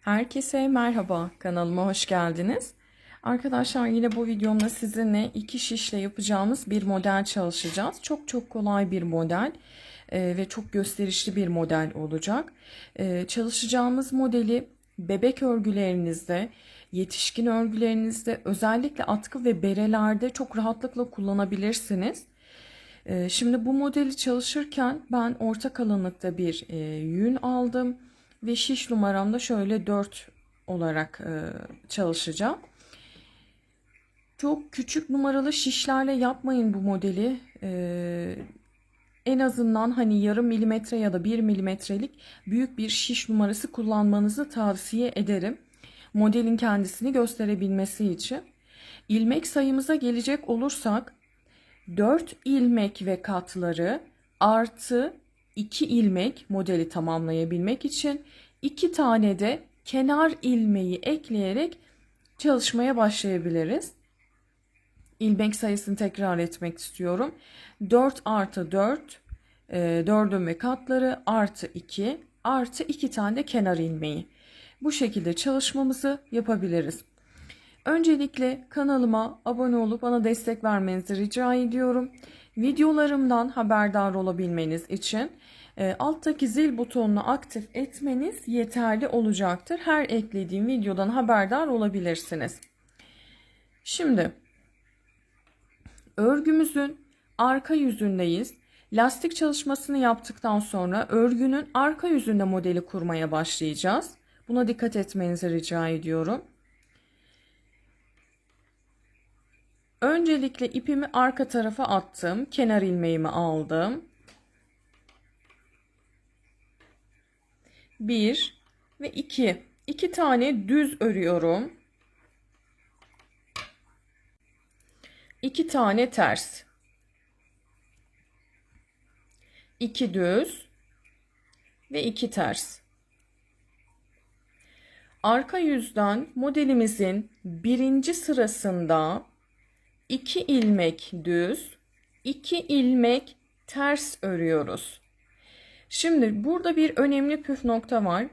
Herkese merhaba, kanalıma hoş geldiniz. Arkadaşlar yine bu videomda sizinle iki şişle yapacağımız bir model çalışacağız. Çok çok kolay bir model e, ve çok gösterişli bir model olacak. E, çalışacağımız modeli bebek örgülerinizde, yetişkin örgülerinizde, özellikle atkı ve berelerde çok rahatlıkla kullanabilirsiniz. E, şimdi bu modeli çalışırken ben orta kalınlıkta bir yün aldım ve şiş numaramda şöyle 4 olarak e, çalışacağım. Çok küçük numaralı şişlerle yapmayın bu modeli. E, en azından hani yarım milimetre ya da bir milimetrelik büyük bir şiş numarası kullanmanızı tavsiye ederim. Modelin kendisini gösterebilmesi için. İlmek sayımıza gelecek olursak 4 ilmek ve katları artı 2 ilmek modeli tamamlayabilmek için 2 tane de kenar ilmeği ekleyerek çalışmaya başlayabiliriz. İlmek sayısını tekrar etmek istiyorum. 4 artı 4 e, 4'ün ve katları artı 2 artı 2 tane kenar ilmeği. Bu şekilde çalışmamızı yapabiliriz. Öncelikle kanalıma abone olup bana destek vermenizi rica ediyorum. Videolarımdan haberdar olabilmeniz için alttaki zil butonunu aktif etmeniz yeterli olacaktır. Her eklediğim videodan haberdar olabilirsiniz. Şimdi örgümüzün arka yüzündeyiz. Lastik çalışmasını yaptıktan sonra örgünün arka yüzünde modeli kurmaya başlayacağız. Buna dikkat etmenizi rica ediyorum. Öncelikle ipimi arka tarafa attım. Kenar ilmeğimi aldım. Bir ve iki. İki tane düz örüyorum. İki tane ters. İki düz ve iki ters. Arka yüzden modelimizin birinci sırasında 2 ilmek düz, 2 ilmek ters örüyoruz. Şimdi burada bir önemli püf nokta var.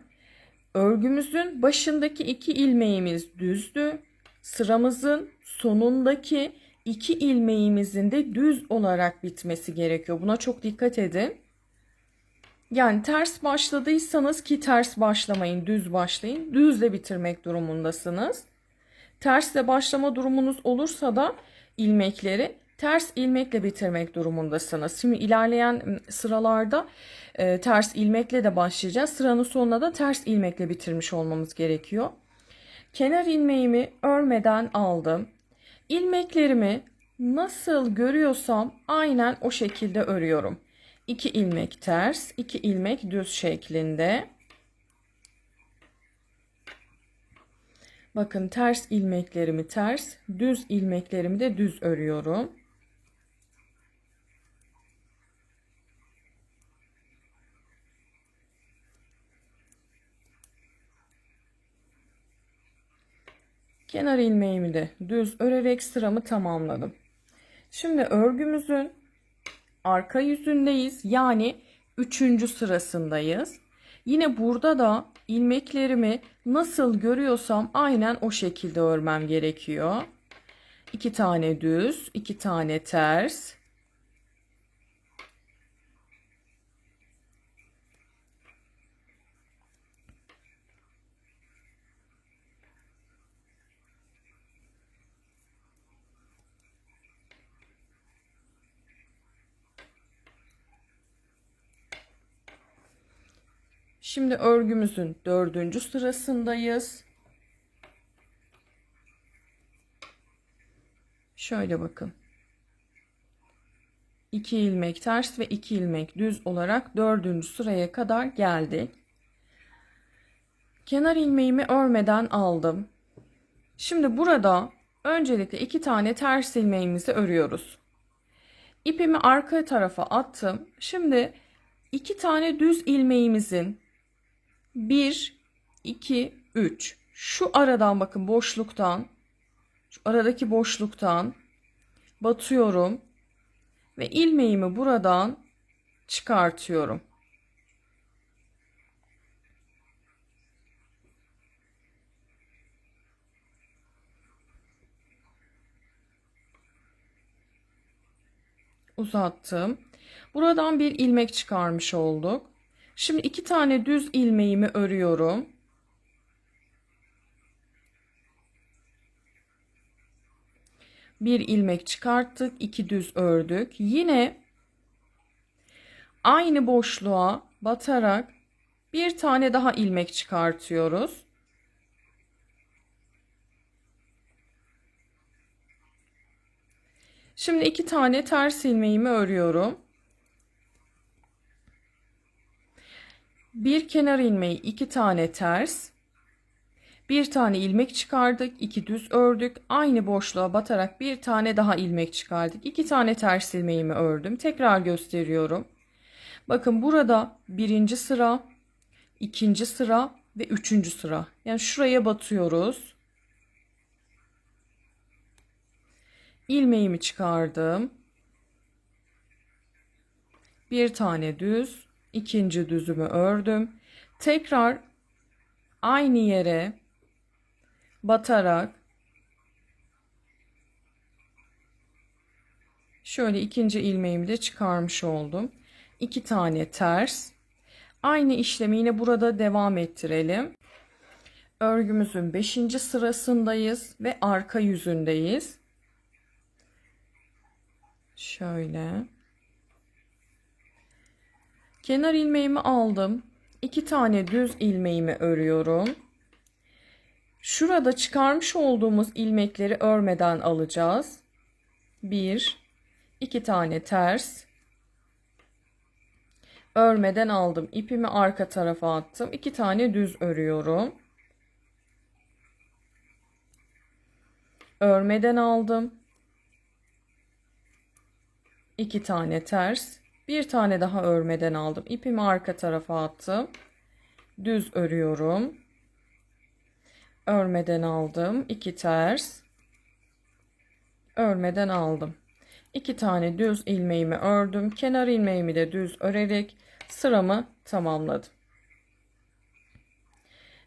Örgümüzün başındaki iki ilmeğimiz düzdü. Sıramızın sonundaki iki ilmeğimizin de düz olarak bitmesi gerekiyor. Buna çok dikkat edin. Yani ters başladıysanız ki ters başlamayın, düz başlayın. Düzle bitirmek durumundasınız. Tersle başlama durumunuz olursa da ilmekleri ters ilmekle bitirmek durumundasınız. Şimdi ilerleyen sıralarda e, ters ilmekle de başlayacağız. Sıranın sonunda da ters ilmekle bitirmiş olmamız gerekiyor. Kenar ilmeğimi örmeden aldım. İlmeklerimi nasıl görüyorsam aynen o şekilde örüyorum. 2 ilmek ters, 2 ilmek düz şeklinde. Bakın ters ilmeklerimi ters, düz ilmeklerimi de düz örüyorum. Kenar ilmeğimi de düz örerek sıramı tamamladım. Şimdi örgümüzün arka yüzündeyiz. Yani üçüncü sırasındayız. Yine burada da ilmeklerimi nasıl görüyorsam aynen o şekilde örmem gerekiyor. İki tane düz, iki tane ters. Şimdi örgümüzün dördüncü sırasındayız. Şöyle bakın. 2 ilmek ters ve 2 ilmek düz olarak dördüncü sıraya kadar geldik. Kenar ilmeğimi örmeden aldım. Şimdi burada öncelikle iki tane ters ilmeğimizi örüyoruz. İpimi arka tarafa attım. Şimdi iki tane düz ilmeğimizin 1, 2, 3. Şu aradan bakın boşluktan, şu aradaki boşluktan batıyorum ve ilmeğimi buradan çıkartıyorum. uzattım. Buradan bir ilmek çıkarmış olduk. Şimdi iki tane düz ilmeğimi örüyorum. Bir ilmek çıkarttık, iki düz ördük. Yine aynı boşluğa batarak bir tane daha ilmek çıkartıyoruz. Şimdi iki tane ters ilmeğimi örüyorum. Bir kenar ilmeği iki tane ters. Bir tane ilmek çıkardık. iki düz ördük. Aynı boşluğa batarak bir tane daha ilmek çıkardık. iki tane ters ilmeğimi ördüm. Tekrar gösteriyorum. Bakın burada birinci sıra, ikinci sıra ve üçüncü sıra. Yani şuraya batıyoruz. ilmeğimi çıkardım. Bir tane düz, ikinci düzümü ördüm. Tekrar aynı yere batarak şöyle ikinci ilmeğimi de çıkarmış oldum. İki tane ters. Aynı işlemi yine burada devam ettirelim. Örgümüzün 5. sırasındayız ve arka yüzündeyiz. Şöyle. Kenar ilmeğimi aldım. İki tane düz ilmeğimi örüyorum. Şurada çıkarmış olduğumuz ilmekleri örmeden alacağız. Bir, iki tane ters. Örmeden aldım. İpimi arka tarafa attım. İki tane düz örüyorum. Örmeden aldım. 2 tane ters, bir tane daha örmeden aldım. İpimi arka tarafa attım. Düz örüyorum. Örmeden aldım. 2 ters. Örmeden aldım. 2 tane düz ilmeğimi ördüm. Kenar ilmeğimi de düz örerek sıramı tamamladım.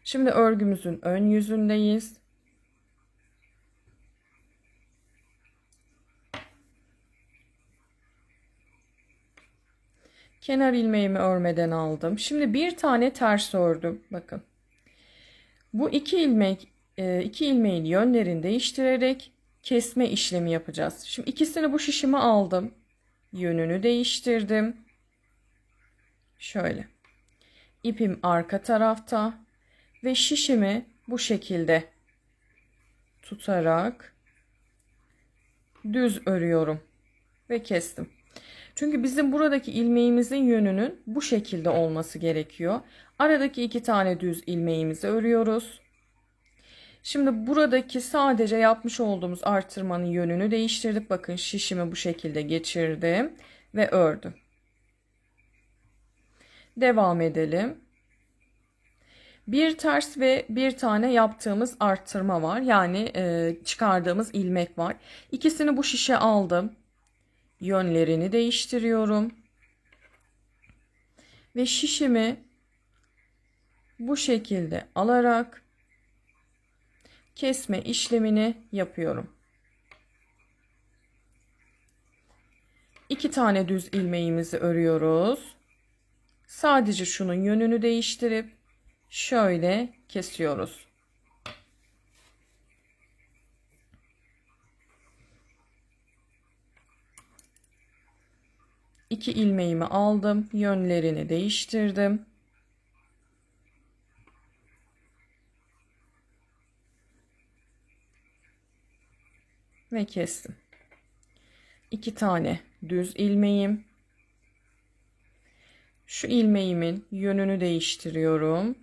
Şimdi örgümüzün ön yüzündeyiz. Kenar ilmeğimi örmeden aldım. Şimdi bir tane ters ördüm. Bakın. Bu iki ilmek e, iki ilmeğin yönlerini değiştirerek kesme işlemi yapacağız. Şimdi ikisini bu şişime aldım. Yönünü değiştirdim. Şöyle. İpim arka tarafta ve şişimi bu şekilde tutarak düz örüyorum ve kestim. Çünkü bizim buradaki ilmeğimizin yönünün bu şekilde olması gerekiyor. Aradaki iki tane düz ilmeğimizi örüyoruz. Şimdi buradaki sadece yapmış olduğumuz artırmanın yönünü değiştirdik. Bakın şişimi bu şekilde geçirdim ve ördüm. Devam edelim. Bir ters ve bir tane yaptığımız arttırma var. Yani e, çıkardığımız ilmek var. İkisini bu şişe aldım yönlerini değiştiriyorum. Ve şişimi bu şekilde alarak kesme işlemini yapıyorum. İki tane düz ilmeğimizi örüyoruz. Sadece şunun yönünü değiştirip şöyle kesiyoruz. 2 ilmeğimi aldım. Yönlerini değiştirdim. Ve kestim. 2 tane düz ilmeğim. Şu ilmeğimin yönünü değiştiriyorum.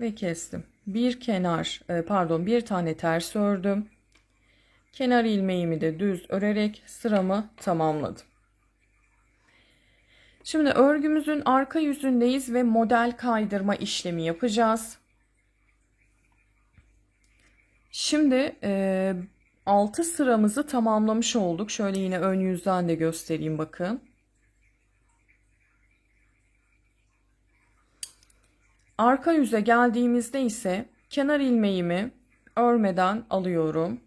Ve kestim bir kenar e, pardon bir tane ters ördüm. Kenar ilmeğimi de düz örerek sıramı tamamladım. Şimdi örgümüzün arka yüzündeyiz ve model kaydırma işlemi yapacağız. Şimdi e, 6 sıramızı tamamlamış olduk. Şöyle yine ön yüzden de göstereyim bakın. Arka yüze geldiğimizde ise kenar ilmeğimi örmeden alıyorum.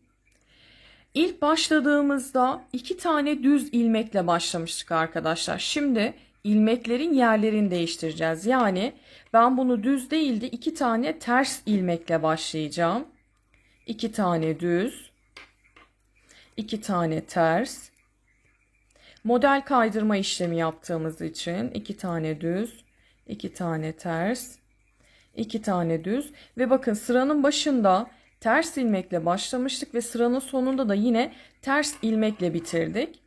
İlk başladığımızda iki tane düz ilmekle başlamıştık arkadaşlar. Şimdi ilmeklerin yerlerini değiştireceğiz. Yani ben bunu düz değil de iki tane ters ilmekle başlayacağım. İki tane düz, iki tane ters. Model kaydırma işlemi yaptığımız için iki tane düz, iki tane ters, iki tane düz ve bakın sıranın başında ters ilmekle başlamıştık ve sıranın sonunda da yine ters ilmekle bitirdik.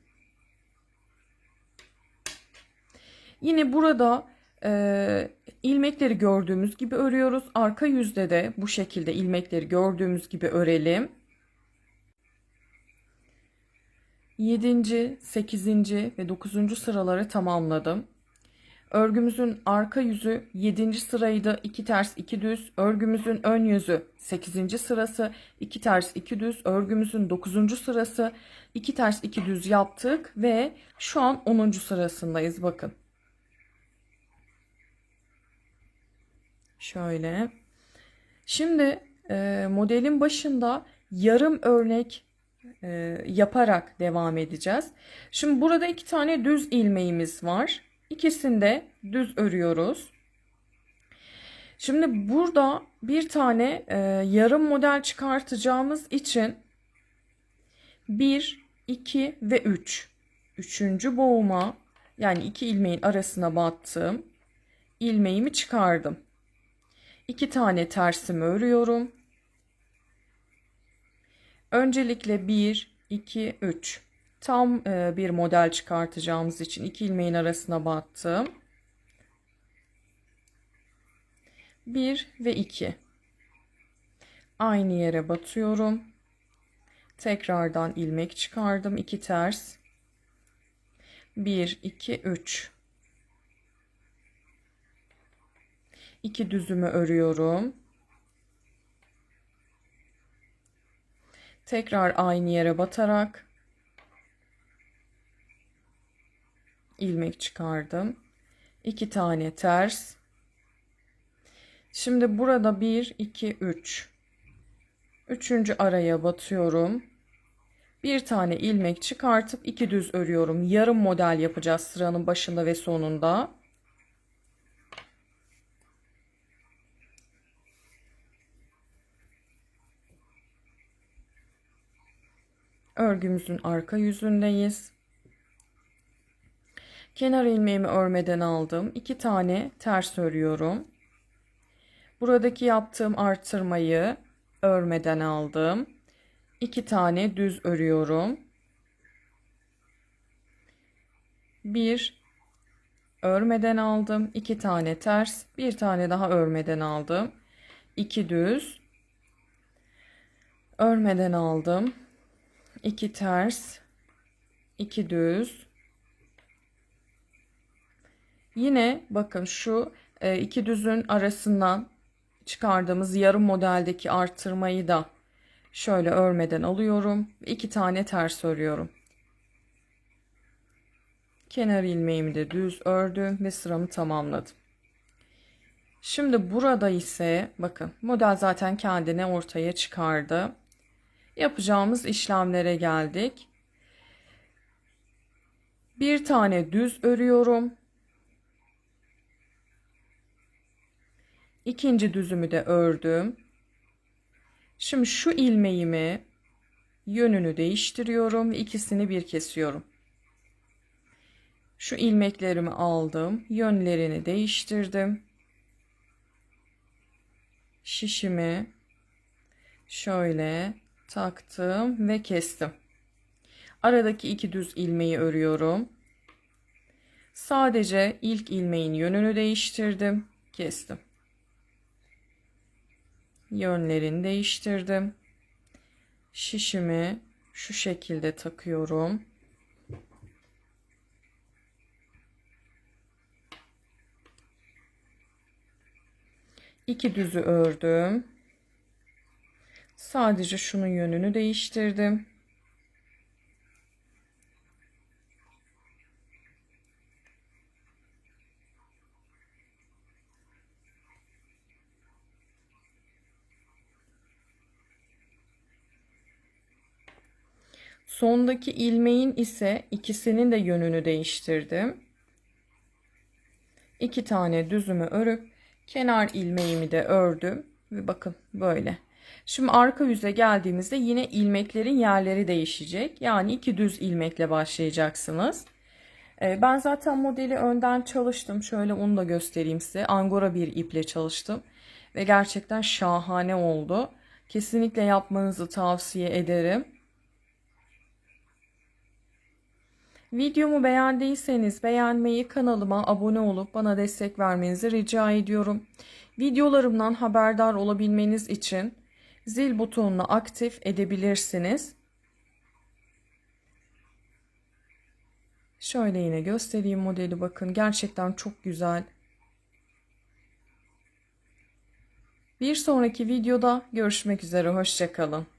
Yine burada e, ilmekleri gördüğümüz gibi örüyoruz. Arka yüzde de bu şekilde ilmekleri gördüğümüz gibi örelim. 7. 8. ve 9. sıraları tamamladım. Örgümüzün arka yüzü 7. sıraydı. 2 ters 2 düz. Örgümüzün ön yüzü 8. sırası. 2 ters 2 düz. Örgümüzün 9. sırası. 2 ters 2 düz yaptık ve şu an 10. sırasındayız bakın. Şöyle. Şimdi e, modelin başında yarım örnek e, yaparak devam edeceğiz. Şimdi burada iki tane düz ilmeğimiz var. İkisinde düz örüyoruz. Şimdi burada bir tane e, yarım model çıkartacağımız için 1, 2 ve 3. Üçüncü boğuma yani iki ilmeğin arasına battım. ilmeğimi çıkardım. İki tane tersimi örüyorum. Öncelikle 1, 2, 3. Tam e, bir model çıkartacağımız için iki ilmeğin arasına battım. 1 ve 2. Aynı yere batıyorum. Tekrardan ilmek çıkardım. 2 ters. 1, 2, 3. 2 düzümü örüyorum. Tekrar aynı yere batarak ilmek çıkardım. 2 tane ters. Şimdi burada 1 2 3. Üçüncü araya batıyorum. Bir tane ilmek çıkartıp iki düz örüyorum. Yarım model yapacağız sıranın başında ve sonunda. Örgümüzün arka yüzündeyiz. Kenar ilmeğimi örmeden aldım. 2 tane ters örüyorum. Buradaki yaptığım artırmayı örmeden aldım. 2 tane düz örüyorum. 1 örmeden aldım. 2 tane ters, bir tane daha örmeden aldım. 2 düz örmeden aldım. 2 ters, 2 düz. Yine bakın şu e, iki düzün arasından çıkardığımız yarım modeldeki arttırmayı da şöyle örmeden alıyorum. İki tane ters örüyorum. Kenar ilmeğimi de düz ördüm ve sıramı tamamladım. Şimdi burada ise bakın model zaten kendine ortaya çıkardı yapacağımız işlemlere geldik. Bir tane düz örüyorum. İkinci düzümü de ördüm. Şimdi şu ilmeğimi yönünü değiştiriyorum. İkisini bir kesiyorum. Şu ilmeklerimi aldım. Yönlerini değiştirdim. Şişimi şöyle taktım ve kestim. Aradaki iki düz ilmeği örüyorum. Sadece ilk ilmeğin yönünü değiştirdim, kestim. Yönlerini değiştirdim. Şişimi şu şekilde takıyorum. İki düzü ördüm. Sadece şunun yönünü değiştirdim. Sondaki ilmeğin ise ikisinin de yönünü değiştirdim. İki tane düzümü örüp kenar ilmeğimi de ördüm ve bakın böyle. Şimdi arka yüze geldiğimizde yine ilmeklerin yerleri değişecek. Yani iki düz ilmekle başlayacaksınız. Ee, Ben zaten modeli önden çalıştım. Şöyle onu da göstereyim size. Angora bir iple çalıştım. Ve gerçekten şahane oldu. Kesinlikle yapmanızı tavsiye ederim. Videomu beğendiyseniz beğenmeyi, kanalıma abone olup bana destek vermenizi rica ediyorum. Videolarımdan haberdar olabilmeniz için zil butonunu aktif edebilirsiniz. Şöyle yine göstereyim modeli bakın. Gerçekten çok güzel. Bir sonraki videoda görüşmek üzere. Hoşçakalın.